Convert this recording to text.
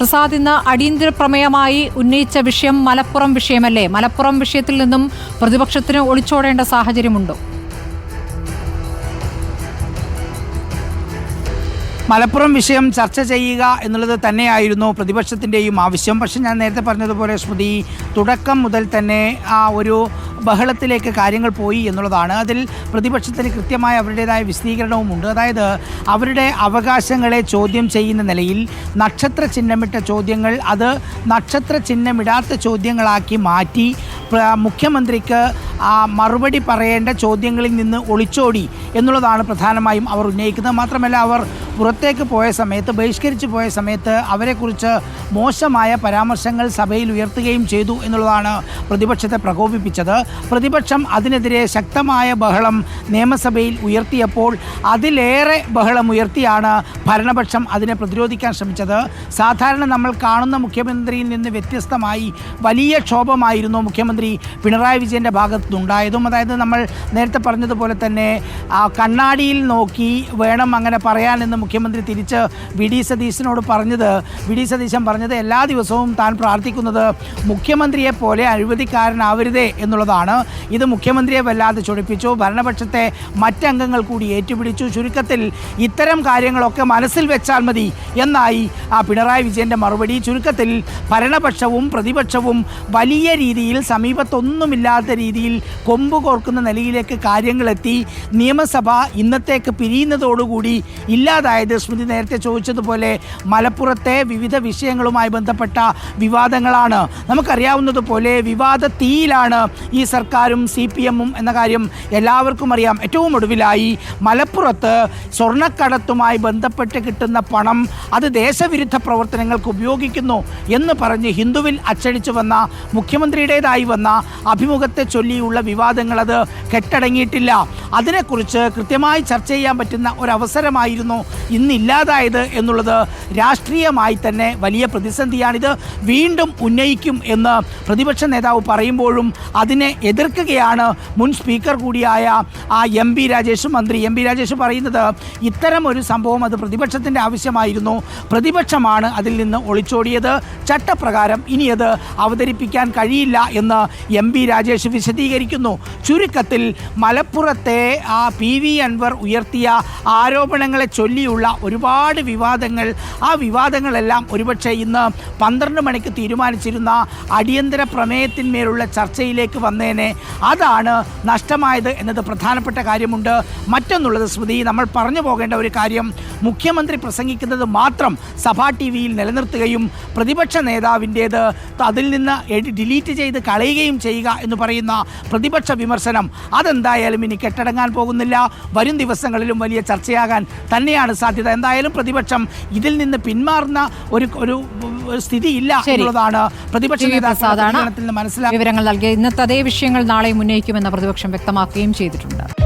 പ്രസാദ് ഇന്ന് അടിയന്തര പ്രമേയമായി ഉന്നയിച്ച വിഷയം മലപ്പുറം വിഷയമല്ലേ? മലപ്പുറം വിഷയത്തിൽ നിന്നും പ്രതിപക്ഷത്തിന് ഒളിച്ചോടേണ്ട സാഹചര്യമുണ്ടോ? മലപ്പുറം വിഷയം ചർച്ച ചെയ്യുക എന്നുള്ളത് തന്നെയായിരുന്നു പ്രതിപക്ഷത്തിന്റെയും ആവശ്യം. പക്ഷെ ഞാൻ നേരത്തെ പറഞ്ഞതുപോലെ സ്മൃതി തുടക്കം മുതൽ തന്നെ ആ ഒരു ബഹളത്തിലേക്ക് കാര്യങ്ങൾ പോയി എന്നുള്ളതാണ്. അതിൽ പ്രതിപക്ഷത്തിന് കൃത്യമായ അവരുടേതായ വിശദീകരണവുമുണ്ട്. അതായത് അവരുടെ അവകാശങ്ങളെ ചോദ്യം ചെയ്യുന്ന നിലയിൽ നക്ഷത്ര ചിഹ്നമിട്ട ചോദ്യങ്ങൾ അത് നക്ഷത്ര ചിഹ്നമിടാത്ത ചോദ്യങ്ങളാക്കി മാറ്റി മുഖ്യമന്ത്രിക്ക് മറുപടി പറയേണ്ട ചോദ്യങ്ങളിൽ നിന്ന് ഒളിച്ചോടി എന്നുള്ളതാണ് പ്രധാനമായും അവർ ഉന്നയിക്കുന്നത്. മാത്രമല്ല അവർ പുറത്തേക്ക് പോയ സമയത്ത് ബഹിഷ്കരിച്ച് പോയ സമയത്ത് അവരെക്കുറിച്ച് മോശമായ പരാമർശങ്ങൾ സഭയിൽ ഉയർത്തുകയും ചെയ്തു എന്നുള്ളതാണ് പ്രതിപക്ഷത്തെ പ്രകോപിപ്പിച്ചത്. പ്രതിപക്ഷം അതിനെതിരെ ശക്തമായ ബഹളം നിയമസഭയിൽ ഉയർത്തിയപ്പോൾ അതിലേറെ ബഹളം ഉയർത്തിയാണ് ഭരണപക്ഷം അതിനെ പ്രതിരോധിക്കാൻ ശ്രമിച്ചത്. സാധാരണ നമ്മൾ കാണുന്ന മുഖ്യമന്ത്രിയിൽ നിന്ന് വ്യത്യസ്തമായി വലിയ ക്ഷോഭമായിരുന്നു മുഖ്യമന്ത്രി പിണറായി വിജയന്റെ ഭാഗത്തുനിന്നുണ്ടായതും അതായത് നമ്മൾ നേരത്തെ പറഞ്ഞതുപോലെ തന്നെ കണ്ണാടിയിൽ നോക്കി വേണം അങ്ങനെ പറയാനെന്ന് മുഖ്യമന്ത്രി തിരിച്ച് വി. ഡി. സതീശനോട് പറഞ്ഞത്. വി. ഡി. സതീശൻ പറഞ്ഞത് എല്ലാ ദിവസവും താൻ പ്രാർത്ഥിക്കുന്നത് മുഖ്യമന്ത്രിയെ പോലെ അഴിമതിക്കാരനാവരുതേ എന്നുള്ളതാണ്. ഇത് മുഖ്യമന്ത്രിയെ വല്ലാതെ ചൊടിപ്പിച്ചു. ഭരണപക്ഷത്തെ മറ്റംഗങ്ങൾ കൂടി ഏറ്റുപിടിച്ചു. ചുരുക്കത്തിൽ ഇത്തരം കാര്യങ്ങളൊക്കെ മനസ്സിൽ വെച്ചാൽ മതി എന്നായി ആ പിണറായി വിജയന്റെ മറുപടി. ചുരുക്കത്തിൽ ഭരണപക്ഷവും പ്രതിപക്ഷവും വലിയ രീതിയിൽ സമീപത്തൊന്നുമില്ലാത്ത രീതിയിൽ കൊമ്പ് കോർക്കുന്ന നിലയിലേക്ക് കാര്യങ്ങളെത്തി. നിയമസഭ ഇന്നത്തേക്ക് പിരിയുന്നതോടുകൂടി ഇല്ലാതായത് സ്മൃതി നേരത്തെ ചോദിച്ചതുപോലെ മലപ്പുറത്തെ വിവിധ വിഷയങ്ങളുമായി ബന്ധപ്പെട്ട വിവാദങ്ങളാണ്. നമുക്കറിയാവുന്നതുപോലെ വിവാദ തീയിലാണ് ഈ സർക്കാരും സി പി എമ്മും എന്ന കാര്യം എല്ലാവർക്കും അറിയാം. ഏറ്റവും ഒടുവിലായി മലപ്പുറത്ത് സ്വർണക്കടത്തുമായി ബന്ധപ്പെട്ട് കിട്ടുന്ന പണം അത് ദേശവിരുദ്ധ പ്രവർത്തനങ്ങൾക്ക് ഉപയോഗിക്കുന്നു എന്ന് പറഞ്ഞ് ഹിന്ദുവിൽ അച്ചടിച്ചു വന്ന മുഖ്യമന്ത്രിയുടേതായി വന്ന അഭിമുഖത്തെ ചൊല്ലിയുള്ള വിവാദങ്ങൾ അത് കെട്ടടങ്ങിയിട്ടില്ല. അതിനെക്കുറിച്ച് കൃത്യമായി ചർച്ച ചെയ്യാൻ പറ്റുന്ന ഒരവസരമായിരുന്നു ഇന്നില്ലാതായത് എന്നുള്ളത് രാഷ്ട്രീയമായി തന്നെ വലിയ പ്രതിസന്ധിയാണിത്. വീണ്ടും ഉന്നയിക്കും എന്ന് പ്രതിപക്ഷ നേതാവ് പറയുമ്പോഴും അതിനെ എതിർക്കുകയാണ് മുൻ സ്പീക്കർ കൂടിയായ ആ എം പി രാജേഷ് മന്ത്രി എം പി രാജേഷ് പറയുന്നത് ഇത്തരം ഒരു സംഭവം അത് പ്രതിപക്ഷത്തിന്റെ ആവശ്യമായിരുന്നു. പ്രതിപക്ഷമാണ് അതിൽ നിന്ന് ഒളിച്ചോടിയത്. ചട്ടപ്രകാരം ഇനി അത് അവതരിപ്പിക്കാൻ കഴിയില്ല എന്ന് എം പി രാജേഷ് വിശദീകരിക്കുന്നു. ചുരുക്കത്തിൽ മലപ്പുറത്തെ ആ പി വി അൻവർ ഉയർത്തിയ ആരോപണങ്ങളെ ചൊല്ലിയുള്ള ഒരുപാട് വിവാദങ്ങൾ. ആ വിവാദങ്ങളെല്ലാം ഒരുപക്ഷെ ഇന്ന് പന്ത്രണ്ട് മണിക്ക് തീരുമാനിച്ചിരുന്ന അടിയന്തര പ്രമേയത്തിന്മേലുള്ള ചർച്ചയിലേക്ക് വന്നേനെ. അതാണ് നഷ്ടമായത് എന്നത് പ്രധാനപ്പെട്ട കാര്യമുണ്ട്. മറ്റൊന്നുള്ളത് സ്മൃതി നമ്മൾ പറഞ്ഞു പോകേണ്ട ഒരു കാര്യം. മുഖ്യമന്ത്രി പ്രസംഗിക്കുന്നത് മാത്രം സഭാ ടി വിയിൽ നിലനിർത്തുകയും പ്രതിപക്ഷ നേതാവിന്റേത് അതിൽ നിന്ന് ഡിലീറ്റ് ചെയ്ത് കളയുകയും ചെയ്യുക എന്ന് പറയുന്ന പ്രതിപക്ഷ വിമർശനം. അതെന്തായാലും ഇനി കെട്ടടങ്ങാൻ പോകുന്നില്ല. വരും ദിവസങ്ങളിലും വലിയ ചർച്ചയാകാൻ തന്നെയാണ് സാധ്യത. എന്തായാലും പ്രതിപക്ഷം ഇതിൽ നിന്ന് പിന്മാറുന്ന ഒരു ഒരു സ്ഥിതി സ്ഥിതിയില്ല. എന്നുള്ളതാണ് പ്രതിപക്ഷ നേതാക്കളുടെ മനസ്സിലാക്കുന്നത് വിവരങ്ങൾ നൽകിയ ഇന്നത്തെ അതേ വിഷയങ്ങൾ നാളെ ഉന്നയിക്കുമെന്ന് പ്രതിപക്ഷം വ്യക്തമാക്കുകയും ചെയ്തിട്ടുണ്ട്.